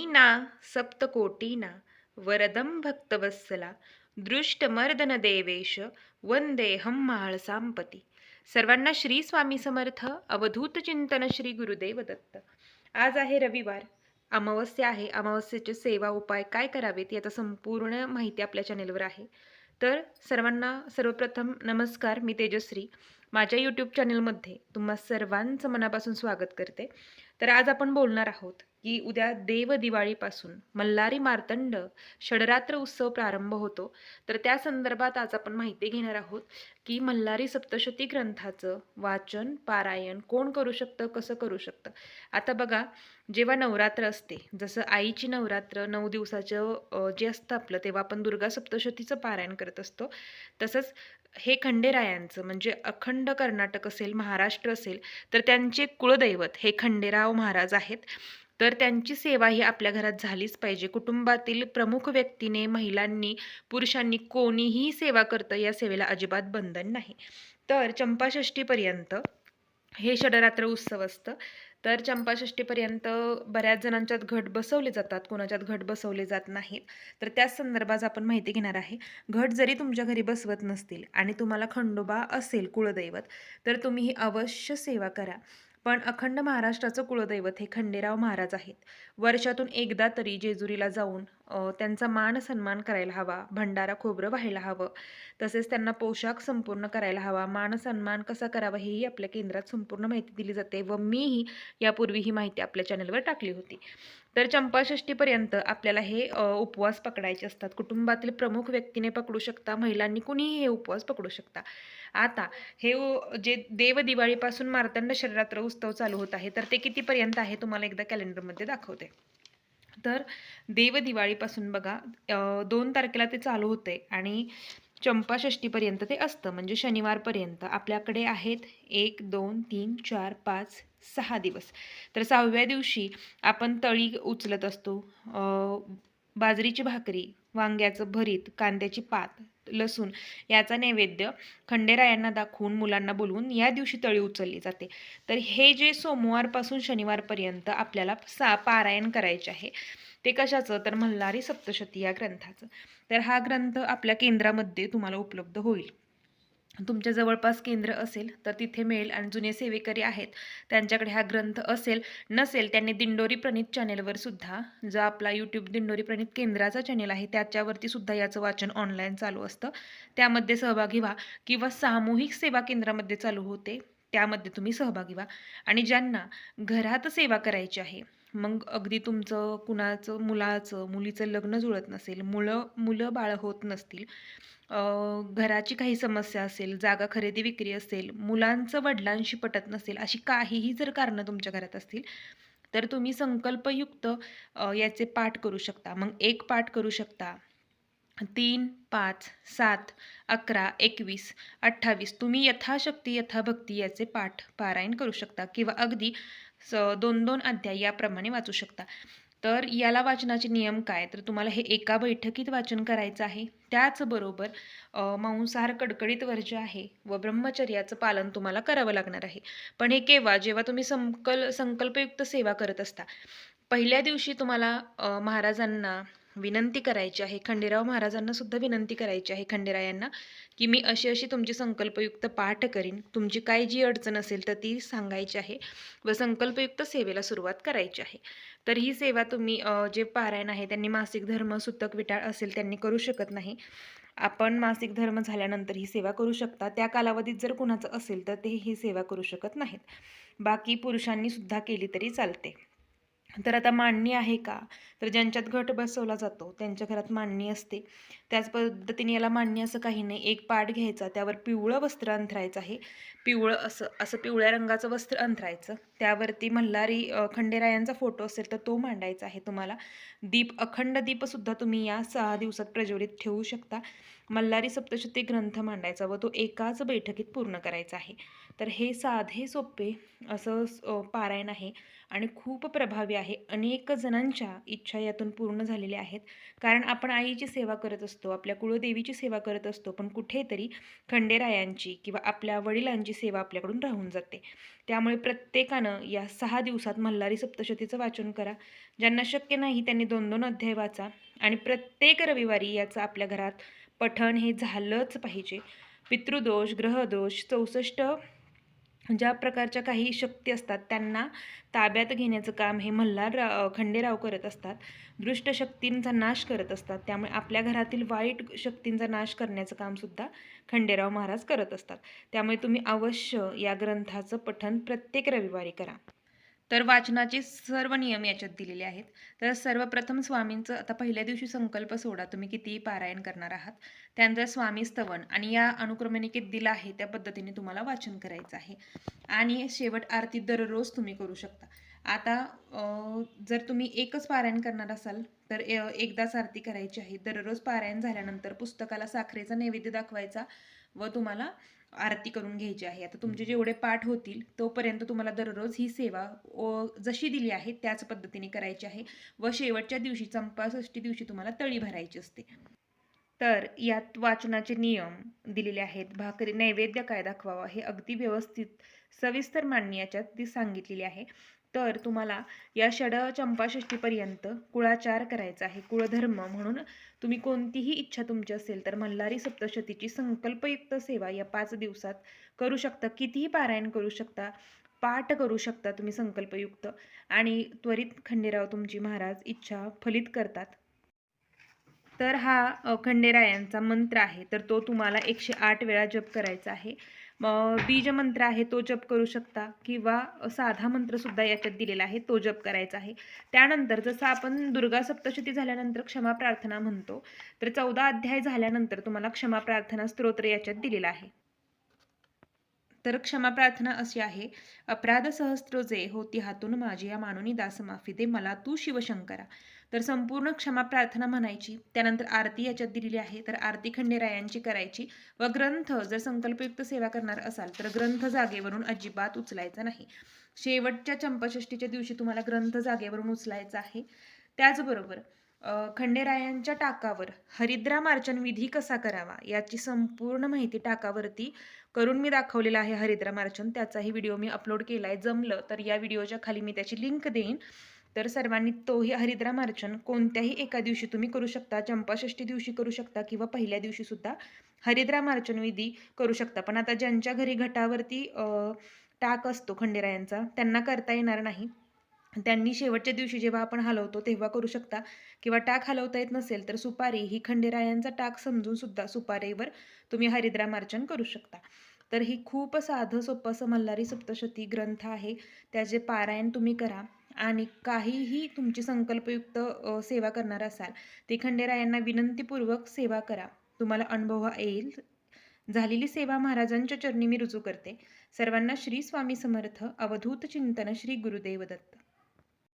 मुनीना सप्तकोटीना वरदं भक्तवत्सला दृष्टमर्दन देवेश वंदेहम महाळसांपती सर्वांना श्री स्वामी समर्थ अवधूत चिंतन श्री गुरुदेव दत्त। आज आहे रविवार अमावस्या आहे. अमावस्येचे सेवा उपाय काय करावेत याचा संपूर्ण माहिती आपल्या चॅनेलवर आहे. तर सर्वांना सर्वप्रथम नमस्कार मी तेजश्री. माझ्या यूट्यूब चॅनलमध्ये तुम्हा सर्वांचं मनापासून स्वागत करते. तर आज आपण बोलणार आहोत की उद्या देव दिवाळीपासून मल्हारी मार्तंड षडरात्र उत्सव प्रारंभ होतो. तर त्या संदर्भात आज आपण माहिती घेणार आहोत की मल्हारी सप्तशती ग्रंथाचं वाचन पारायण कोण करू शकतं कसं करू शकतं? आता बघा जेव्हा नवरात्र असते जसं आईची नवरात्र नऊ दिवसाचं जे असतं आपलं तेव्हा आपण दुर्गा सप्तशतीचं पारायण करत असतो. तसंच हे खंडेरायांचं म्हणजे अखंड कर्नाटक असेल महाराष्ट्र असेल तर त्यांचे कुळदैवत हे खंडेराव महाराज आहेत. तर त्यांची सेवा ही आपल्या घरात झालीच पाहिजे. कुटुंबातील प्रमुख व्यक्तीने महिलांनी पुरुषांनी कोणीही सेवा करतं या सेवेला अजिबात बंधन नाही. तर चंपाषष्टीपर्यंत हे षडरात्र उत्सव असतं. तर चंपाषष्टीपर्यंत बऱ्याच जणांच्यात घट बसवले जातात कोणाच्यात घट बसवले जात नाहीत. तर त्याच संदर्भात आपण माहिती घेणार आहे. घट जरी तुमच्या घरी बसवत नसतील आणि तुम्हाला खंडोबा असेल कुळदैवत तर तुम्ही ही अवश्य सेवा करा. पण अखंड महाराष्ट्राचं कुळदैवत हे खंडेराव महाराज आहेत. वर्षातून एकदा तरी जेजुरीला जाऊन त्यांचा मान सन्मान करायला हवा भंडारा खोबरं व्हायला हवं. तसेच त्यांना पोशाख संपूर्ण करायला हवा. मान सन्मान कसा करावा हेही आपल्या केंद्रात संपूर्ण माहिती दिली जाते व मीही यापूर्वी ही माहिती आपल्या चॅनलवर टाकली होती. तर चंपाषष्टीपर्यंत आपल्याला हे उपवास पकडायचे असतात. कुटुंबातील प्रमुख व्यक्तीने पकडू शकता महिलांनी कुणीही हे उपवास पकडू शकता. आता हे जे देव दिवाळीपासून मार्तंड शरीरात्र उत्सव चालू होत आहे तर ते कितीपर्यंत आहे? तुम्हाला एकदा कॅलेंडरमध्ये दाखवते. तर देव दिवाळीपासून बघा दोन तारखेला ते चालू होते आणि चंपाषष्टीपर्यंत ते असतं. म्हणजे शनिवारपर्यंत आपल्याकडे आहेत एक दोन तीन चार पाच सहा दिवस. तर सहाव्या दिवशी आपण तळी उचलत असतो. बाजरीची भाकरी वांग्याचं भरीत कांद्याची पात लसूण याचा नैवेद्य खंडेरायांना दाखवून मुलांना बोलवून या दिवशी तळी उचलली जाते. तर हे जे सोमवारपासून शनिवारपर्यंत आपल्याला सा पारायण करायचे आहे ते कशाचं? तर मल्हारी सप्तशती या ग्रंथाचं. तर हा ग्रंथ आपल्या केंद्रामध्ये तुम्हाला उपलब्ध होईल. तुमच्या जवळपास केंद्र असेल तर तिथे मिळेल. आणि जुने सेवेकरी आहेत त्यांच्याकडे हा ग्रंथ असेल नसेल त्यांनी दिंडोरी प्रणित चॅनेलवर सुद्धा जो आपला यूट्यूब दिंडोरी प्रणित केंद्राचा चॅनेल आहे त्याच्यावरती सुद्धा याचं वाचन ऑनलाईन चालू असतं. त्यामध्ये सहभागी व्हा किंवा सामूहिक सेवा केंद्रामध्ये चालू होते त्यामध्ये तुम्ही सहभागी व्हा. आणि ज्यांना घरात सेवा करायची आहे मग अगदी तुमचं कुणाचं मुलाचं मुलीचं लग्न जुळत नसेल मुलं मुलं बाळ होत नसतील घराची काही समस्या असेल जागा खरेदी विक्री असेल मुलांचं वडिलांशी पटत नसेल अशी काहीही जर कारणं तुमच्या घरात असतील तर तुम्ही संकल्पयुक्त याचे पाठ करू शकता. मग एक पाठ करू शकता. तीन पाच सात अकरा एकवीस अठ्ठावीस तुम्ही यथाशक्ती यथाभक्ती याचे पाठ पारायण करू शकता किंवा अगदी स दोन दोन अध्याय याप्रमाणे वाचू शकता. तर याला वाचनाचे नियम काय? तर तुम्हाला हे एका बैठकीत वाचन करायचं आहे. त्याचबरोबर मांसाहार कडकडीत वर्ज्य आहे व ब्रह्मचर्याचं पालन तुम्हाला करावं लागणार आहे. पण हे केव्हा? जेव्हा तुम्ही संकल संकल्पयुक्त सेवा करत असता. पहिल्या दिवशी तुम्हाला महाराजांना विनंती करायची आहे. खंडेराव महाराजांना सुद्धा विनंती करायची आहे खंडेरायांना की मी अशी अशी तुमची संकल्पयुक्त पाठ करीन. तुमची काय जी अडचण असेल तर ती सांगायची आहे व संकल्पयुक्त सेवेला सुरुवात करायची आहे. तर ही सेवा तुम्ही जे पारायण आहे त्यांनी मासिक धर्म सुतक विटाळ असेल त्यांनी करू शकत नाही. आपण मासिक धर्म झाल्यानंतर ही सेवा करू शकता. त्या कालावधीत जर कुणाचं असेल तर ते ही सेवा करू शकत नाहीत. बाकी पुरुषांनी सुद्धा केली तरी चालते. तर आता मांडणी आहे का? तर ज्यांच्यात घट बसवला जातो त्यांच्या घरात मांडणी असते. त्याच पद्धतीने याला मांडणी असं काही नाही. एक पाट घ्यायचा त्यावर पिवळं वस्त्र अंथरायचं आहे. पिवळं असं असं पिवळ्या रंगाचं वस्त्र अंथरायचं. त्यावरती मल्हारी खंडेरायांचा फोटो असेल तर तो मांडायचा आहे तुम्हाला. दीप अखंड दीपसुद्धा तुम्ही या सहा दिवसात प्रज्वलित ठेवू शकता. मल्हारी सप्तशती ग्रंथ मांडायचा व तो एकाच बैठकीत पूर्ण करायचा आहे. तर हे साधे सोपे असं पारायण आहे आणि खूप प्रभावी आहे. अनेक जणांच्या इच्छा यातून पूर्ण झालेल्या आहेत. कारण आपण आईची सेवा करत असतो आपल्या कुळदेवीची सेवा करत असतो पण कुठेतरी खंडेरायांची किंवा आपल्या वडिलांची सेवा आपल्याकडून राहून जाते. त्यामुळे प्रत्येकानं या सहा दिवसात मल्हारी सप्तशतीचं वाचन करा. ज्यांना शक्य नाही त्यांनी दोन दोन अध्याय वाचा आणि प्रत्येक रविवारी याचं आपल्या घरात पठण हे झालंच पाहिजे. पितृदोष ग्रहदोष चौसष्ट ज्या प्रकारच्या काही शक्ती असतात त्यांना ताब्यात घेण्याचं काम हे मल्हार रा- खंडेराव करत असतात. दृष्ट शक्तींचा नाश करत असतात. त्यामुळे आपल्या घरातील वाईट शक्तींचा नाश करण्याचं कामसुद्धा खंडेराव महाराज करत असतात. त्यामुळे तुम्ही अवश्य या ग्रंथाचं पठण प्रत्येक रविवारी करा. तर वाचनाचे सर्व नियम याच्यात दिलेले आहेत. तर सर्वप्रथम स्वामींचं आता पहिल्या दिवशी संकल्प सोडा तुम्ही कितीही पारायण करणार आहात. त्यानंतर स्वामी स्तवन आणि या अनुक्रमणिकेत दिलं आहे त्या पद्धतीने तुम्हाला वाचन करायचं आहे. आणि शेवट आरती दररोज तुम्ही करू शकता. आता जर तुम्ही एकच पारायण करणार असाल तर एकदाच आरती करायची आहे. दररोज पारायण झाल्यानंतर पुस्तकाला साखरेचा नैवेद्य दाखवायचा व तुम्हाला आरती करून घ्यायची आहे. आता तुमचे जेवढे पाठ होतील तोपर्यंत तुम्हाला दररोज ही सेवा ओ जशी दिली आहे त्याच पद्धतीने करायची आहे. व शेवटच्या दिवशी चंपाषष्ठी दिवशी तुम्हाला तळी भरायची असते. तर यात वाचनाचे नियम दिलेले आहेत. भाकरी नैवेद्य काय दाखवावा हे अगदी व्यवस्थित सविस्तर मांडणी याच्यात ती सांगितलेली आहे. तर तुम्हाला या षड चंपाषष्टीपर्यंत कुळाचार करायचा आहे. कुळधर्म म्हणून तुम्ही कोणतीही इच्छा तुमची असेल तर मल्हारी सप्तशतीची संकल्पयुक्त सेवा या पाच दिवसात करू शकता. कितीही पारायण करू शकता पाठ करू शकता तुम्ही संकल्पयुक्त आणि त्वरित खंडेराव तुमची महाराज इच्छा फलित करतात. तर हा खंडेरायांचा मंत्र आहे. तर तो तुम्हाला एकशे आठ वेळा जप करायचा आहे. बीज मंत्र आहे तो जप करू शकता. किंवा साधा मंत्रसुद्धा याच्यात दिलेला आहे तो जप करायचा आहे. त्यानंतर जसं आपण दुर्गा सप्तशती झाल्यानंतर क्षमा प्रार्थना म्हणतो तर चौदा अध्याय झाल्यानंतर तुम्हाला क्षमा प्रार्थना स्तोत्र याच्यात दिलेला आहे. तर क्षमा प्रार्थना अशी आहे अपराध सहस्त्र जे होती हातून माझी या मानुनी दास माफी दे मला तू शिवशंकरा तर संपूर्ण क्षमा प्रार्थना म्हणायची त्यानंतर आरती याच्यात दिलेली आहे तर आरती खंडेरायांची करायची व ग्रंथ जर संकल्पयुक्त सेवा करणार असाल तर ग्रंथ जागेवरून अजिबात उचलायचा नाही. शेवटच्या चंपषष्टीच्या दिवशी तुम्हाला ग्रंथ जागेवरून उचलायचा आहे. त्याचबरोबर खंडेरायांच्या टाकावर. हरिद्रामार्चन विधी कसा करावा? याची संपूर्ण माहिती टाकावरती करून मी दाखवलेला आहे हरिद्रामार्चन त्याचाही व्हिडिओ मी अपलोड केला आहे जमलं तर या व्हिडिओच्या खाली मी त्याची लिंक देईन. तर सर्वांनी तोही हरिद्रामार्चन कोणत्याही एका दिवशी तुम्ही करू शकता. चंपाषष्ठी दिवशी करू शकता किंवा पहिल्या दिवशीसुद्धा हरिद्रा हरिद्रामार्चन विधी करू शकता. पण आता ज्यांच्या घरी घटावरती टाक असतो खंडेरायांचा त्यांना करता येणार नाही. त्यांनी शेवटच्या दिवशी जेव्हा आपण हलवतो तेव्हा करू शकता. किंवा टाक हलवता येत नसेल तर सुपारी ही खंडेरायांचा टाक समजून सुद्धा सुपारीवर तुम्ही हरिद्रामार्चन करू शकता. तर ही खूप साधं सोपं असं मल्हारी सप्तशती ग्रंथ आहे. त्याचे पारायण तुम्ही करा. आणि काहीही तुमची संकल्पयुक्त सेवा करणार असाल ते खंडेरायांना विनंतीपूर्वक सेवा करा. तुम्हाला अनुभव येईल. झालेली सेवा महाराजांच्या चरणी मी रुजू करते. सर्वांना श्री स्वामी समर्थ. अवधूत चिंतन श्री गुरुदेव दत्त